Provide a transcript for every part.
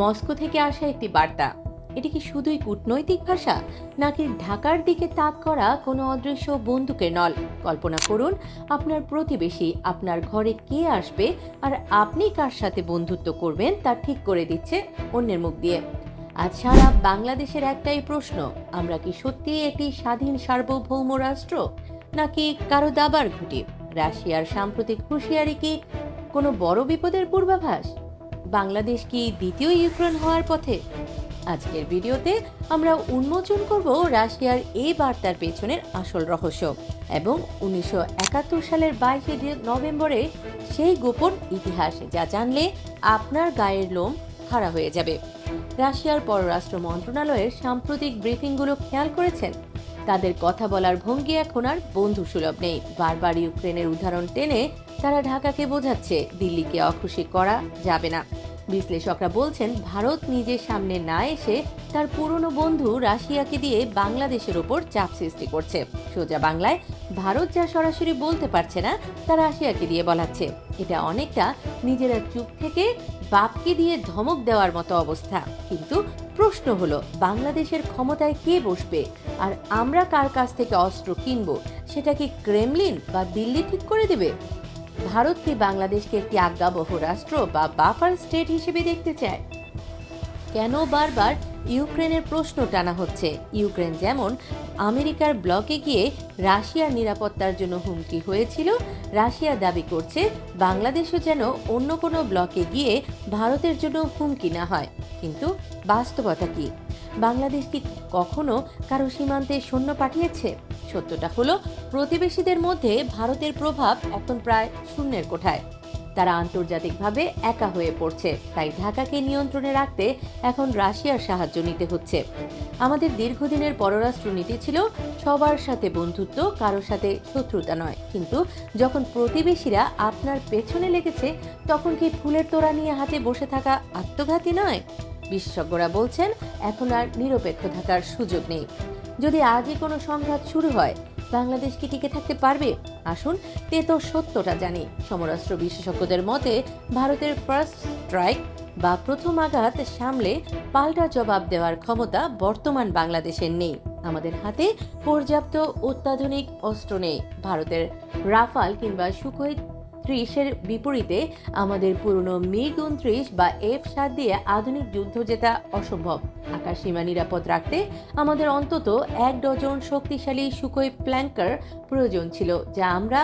Moscow থেকে আসা একটি বার্তা। এটি কি শুধুই কূটনৈতিক ভাষা, নাকি ঢাকার দিকে তাক করা কোনো অদৃশ্য বন্দুকের নল? কল্পনা করুন, আপনার প্রতিবেশী আপনার ঘরে কে আসবে আর আপনি কার সাথে বন্ধুত্ব করবেন তা ঠিক করে দিচ্ছে অন্যের মুখ দিয়ে। আজ সারা বাংলাদেশের একটাই প্রশ্ন, আমরা কি সত্যিই একটি স্বাধীন সার্বভৌম রাষ্ট্র, নাকি কারও দাবার ঘুটি? রাশিয়ার সাম্প্রতিক হুঁশিয়ারি কি কোনো বড় বিপদের পূর্বাভাস? বাংলাদেশ কি দ্বিতীয় ইউক্রেন হওয়ার পথে? আজকের ভিডিওতে আমরা উন্মোচন করব রাশিয়ার এই বার্তার পেছনের আসল রহস্য এবং উনিশশো একাত্তর সালের বাইশে নভেম্বরে সেই গোপন ইতিহাস যা জানলে আপনার গায়ের লোম খাড়া হয়ে যাবে। রাশিয়ার পররাষ্ট্র মন্ত্রণালয়ের সাম্প্রতিক ব্রিফিংগুলো খেয়াল করেছেন? তাদের কথা বলার ভঙ্গি এখন আর বন্ধু সুলভ নেই। বারবার ইউক্রেনের উদাহরণ টেনে তারা ঢাকাকে বোঝাচ্ছে দিল্লিকে অখুশি করা যাবে না। বিশ্লেষকরা বলছেন, ভারত নিজের সামনে না এসে তার পুরনো বন্ধু রাশিয়াকে দিয়ে বাংলাদেশের ওপর চাপ সৃষ্টি করছে। সোজা বাংলায়, ভারত যা সরাসরি বলতে পারছে না, তা রাশিয়াকে দিয়ে বলাচ্ছে। এটা অনেকটা নিজেরা চুপ থেকে বাপকে দিয়ে ধমক দেওয়ার মতো অবস্থা। কিন্তু প্রশ্ন হলো, বাংলাদেশের ক্ষমতায় কে বসবে? আর আমরা কার কাছ থেকে অস্ত্র কিনবো? সেটা কি ক্রেমলিন বা দিল্লি ঠিক করে দেবে? ভারত কি বাংলাদেশকে একটি আজ্ঞাবহ রাষ্ট্র বা বাফার স্টেট হিসেবে দেখতে চায়? কেন বারবার ইউক্রেনের প্রশ্ন টানা হচ্ছে? ইউক্রেন যেমন আমেরিকার ব্লকে গিয়ে রাশিয়ার নিরাপত্তার জন্য হুমকি হয়েছিল, রাশিয়া দাবি করছে বাংলাদেশও যেন অন্য কোনো ব্লকে গিয়ে ভারতের জন্য হুমকি না হয়। কিন্তু বাস্তবতা কি? বাংলাদেশ কি কখনো কারও সীমান্তে সৈন্য পাঠিয়েছে? সত্যটা হলো, প্রতিবেশীদের মধ্যে ভারতের প্রভাব এখন প্রায় শূন্যের কোঠায়। তারা আন্তর্জাতিকভাবে একা হয়ে পড়ছে, তাই ঢাকাকে নিয়ন্ত্রণে রাখতে এখন রাশিয়ার সাহায্য নিতে হচ্ছে। আমাদের দীর্ঘদিনের পররাষ্ট্র নীতি ছিল সবার সাথে বন্ধুত্ব কারোর সাথে শত্রুতা নয়। কিন্তু যখন প্রতিবেশীরা আপনার পেছনে লেগেছে, তখন কি ফুলের তোড়া নিয়ে হাতে বসে থাকা আত্মঘাতী নয়? বিশেষজ্ঞরা বলছেন, এখন আর নিরপেক্ষ থাকার সুযোগ নেই। যদি আজই কোনো সংঘাত শুরু হয়, বাংলাদেশ কি টিকে থাকতে পারবে? আসুন তে তো সত্যটা জানি। সমরাষ্ট্র বিশেষজ্ঞদের মতে, ভারতের ফার্স্ট স্ট্রাইক বা প্রথম আঘাত সামলে পাল্টা জবাব দেওয়ার ক্ষমতা বর্তমান বাংলাদেশের নেই। আমাদের হাতে পর্যাপ্ত অত্যাধুনিক অস্ত্র নেই। ভারতের রাফাল কিংবা সুখোই ত্রিশের বিপরীতে আমাদের পুরনো মিগ উনত্রিশ বা এফ সাত দিয়ে আধুনিক যুদ্ধ জেতা অসম্ভব। আকাশ সীমা নিরাপদ রাখতে আমাদের অন্তত এক ডজন শক্তিশালী সুখোই প্ল্যাঙ্কার প্রয়োজন ছিল, যা আমরা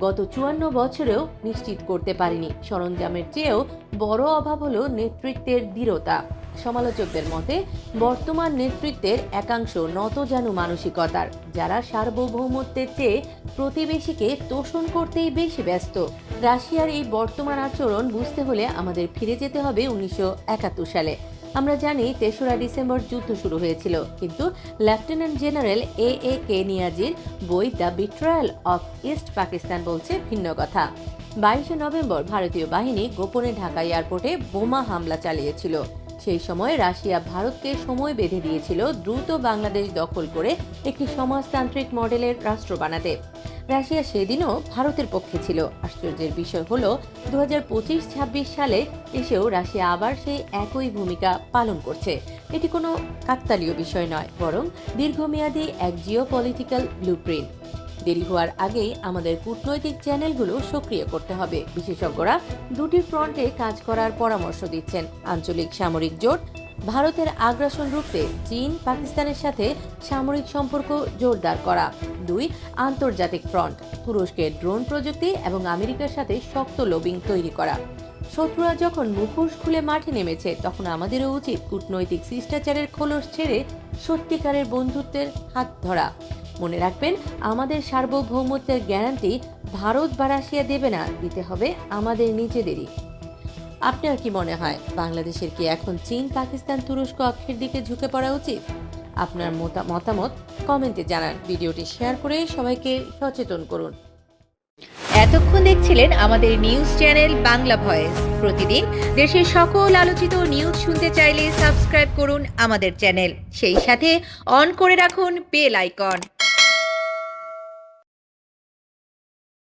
গত চুয়ান্ন বছরেও নিশ্চিত করতে পারিনি। সরঞ্জামের চেয়েও বড় অভাব হল নেতৃত্বের দৃঢ়তা। সমালোচকদের মতে, বর্তমান নেতৃত্বের একাংশ নতজানু মানসিকতার, যারা সার্বভৌমত্বের চেয়ে প্রতিবেশীকে তোষণ করতেই বেশি ব্যস্ত। রাশিয়ার এই বর্তমান আচরণ বুঝতে হলে আমাদের ফিরে যেতে হবে উনিশশো একাত্তর সালে। আমরা জানি তেসরা ডিসেম্বর যুদ্ধ শুরু হয়েছিল, কিন্তু লেফটেন্যান্ট জেনারেল এ এ কে নিয়াজির বই the betrayal of East Pakistan বলছে ভিন্ন কথা। বাইশে নভেম্বর ভারতীয় বাহিনী গোপনে ঢাকা এয়ারপোর্টে বোমা হামলা চালিয়েছিল। সেই সময় রাশিয়া ভারতকে সময় বেঁধে দিয়েছিল দ্রুত বাংলাদেশ দখল করে একটি সমাজতান্ত্রিক মডেলের রাষ্ট্র বানাতে। রাশিয়া সেদিনও ভারতের পক্ষে ছিল। আশ্চর্যের বিষয় হল দু হাজার পঁচিশ ছাব্বিশ সালে এসেও রাশিয়া আবার সেই একই ভূমিকা পালন করছে। এটি কোনো কাকতালীয় বিষয় নয়, বরং দীর্ঘমেয়াদী এক জিও পলিটিক্যাল ব্লুপ্রিন্ট দেরি হওয়ার আগেই আমাদের কূটনৈতিক চ্যানেলগুলো সক্রিয় করতে হবে। বিশেষজ্ঞরা দুটি ফ্রন্টে কাজ করার পরামর্শ দিচ্ছেন। আঞ্চলিক সামরিক জোট, ভারতের আগ্রাসন রুখতে চীন, পাকিস্তানের সাথে সামরিক সম্পর্ক জোরদার করা। দুই, আন্তর্জাতিক ফ্রন্ট, তুরস্কের ড্রোন প্রযুক্তি এবং আমেরিকার সাথে শক্ত লবিং তৈরি করা। শত্রুরা যখন মুখোশ খুলে মাঠে নেমেছে, তখন আমাদেরও উচিত কূটনৈতিক শিষ্টাচারের খোলস ছেড়ে সত্যিকারের বন্ধুত্বের হাত ধরা। মনে রাখবেন, আমাদের সার্বভৌমত্বের গ্যারান্টি ভারত বা রাশিয়া দেবে না, দিতে হবে আমাদের নিজেদেরই। আপনার কি মনে হয়, বাংলাদেশের কি এখন চীন, পাকিস্তান, তুরস্ক অক্ষের দিকে ঝুঁকে পড়া উচিত? আপনার মতা- মতামত কমেন্টে জানান। ভিডিওটি শেয়ার করে সবাইকে সচেতন করুন। এতক্ষণ দেখছিলেন আমাদের নিউজ চ্যানেল বাংলা ভয়েস। প্রতিদিন দেশের সকল আলোচিত নিউজ শুনতে চাইলে সাবস্ক্রাইব করুন আমাদের চ্যানেল। সেই সাথে অন করে রাখুন বেল আইকন।